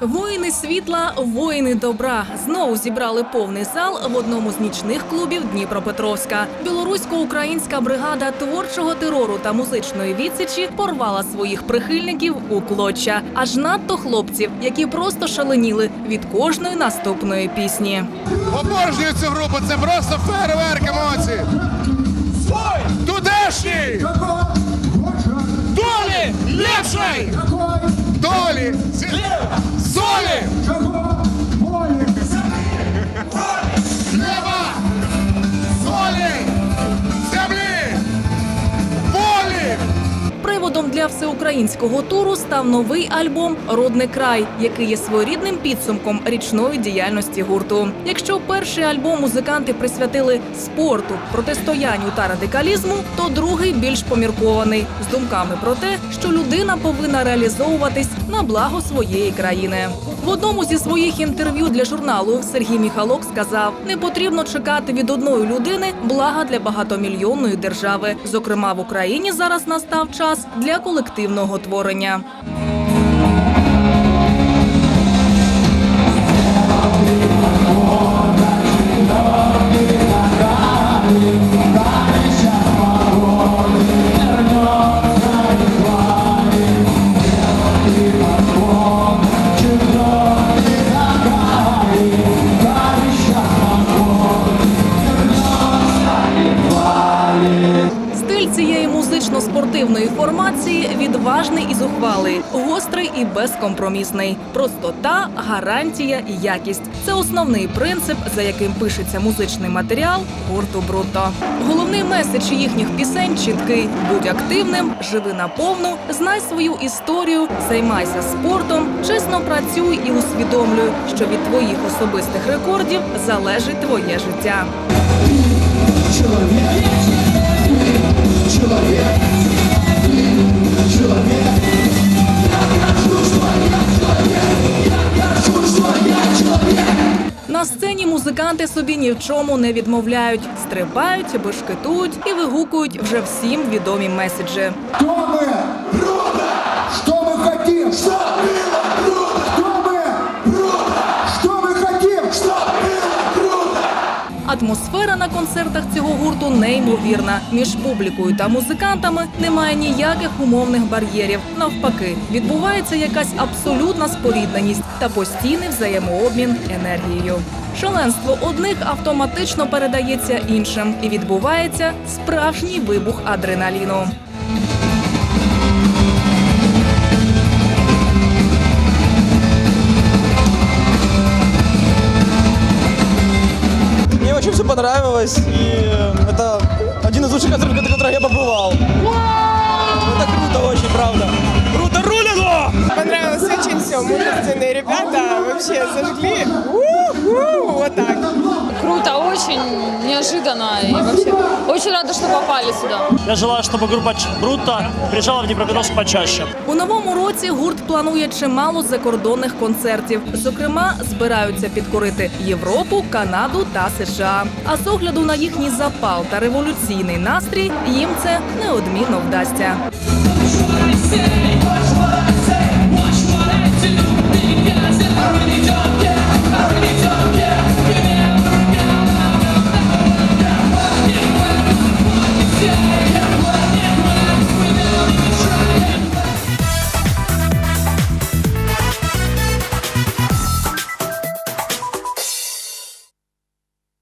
Воїни світла, воїни добра знову зібрали повний зал в одному з нічних клубів Дніпропетровська. Білорусько-українська бригада творчого терору та музичної відсічі порвала своїх прихильників у клоча. Аж надто хлопців, які просто шаленіли від кожної наступної пісні. Обожнюю цю групу, це просто фейерверк емоцій. Тудешній! Долі! Ліпший! Долі! Для всеукраїнського туру став новий альбом Родний край, який є своєрідним підсумком річної діяльності гурту. Якщо перший альбом музиканти присвятили спорту, протистоянню та радикалізму, то другий більш поміркований з думками про те, що людина повинна реалізовуватись на благо своєї країни. В одному зі своїх інтерв'ю для журналу Сергій Міхалок сказав: не потрібно чекати від одної людини блага для багатомільйонної держави. Зокрема, в Україні зараз настав час для колективного творення. Стиль музично-спортивної формації відважний і зухвалий, гострий і безкомпромісний. Простота, гарантія і якість це основний принцип, за яким пишеться музичний матеріал гурту Брутто. Головний меседж їхніх пісень чіткий: будь активним, живи наповну, знай свою історію, займайся спортом, чесно працюй і усвідомлюй, що від твоїх особистих рекордів залежить твоє життя. На сцені музиканти собі ні в чому не відмовляють, стрибають, бешкетують і вигукують вже всім відомі меседжі. Кто мы? Круто! Что мы хотим? Что было Атмосфера на концертах цього гурту неймовірна. Між публікою та музикантами немає ніяких умовних бар'єрів. Навпаки, відбувається якась абсолютна спорідненість та постійний взаємообмін енергією. Шаленство одних автоматично передається іншим, і відбувається справжній вибух адреналіну. очень все понравилось, и это один из лучших концертов, на которых я побывал. Это круто очень, правда. Круто рулило! Понравилось очень все. Мужественные ребята вообще зажгли. У-ху, Вот так. Круто, очень неожиданно и вообще очень рада, что попали сюда. Я желаю, чтобы группа Брута приезжала в Днепропетровск почаще. У новому році гурт планує чимало закордонних концертів. Зокрема, збираються підкорити Європу, Канаду та США. А з огляду на їхній запал та революційний настрій їм це неодмінно вдасться.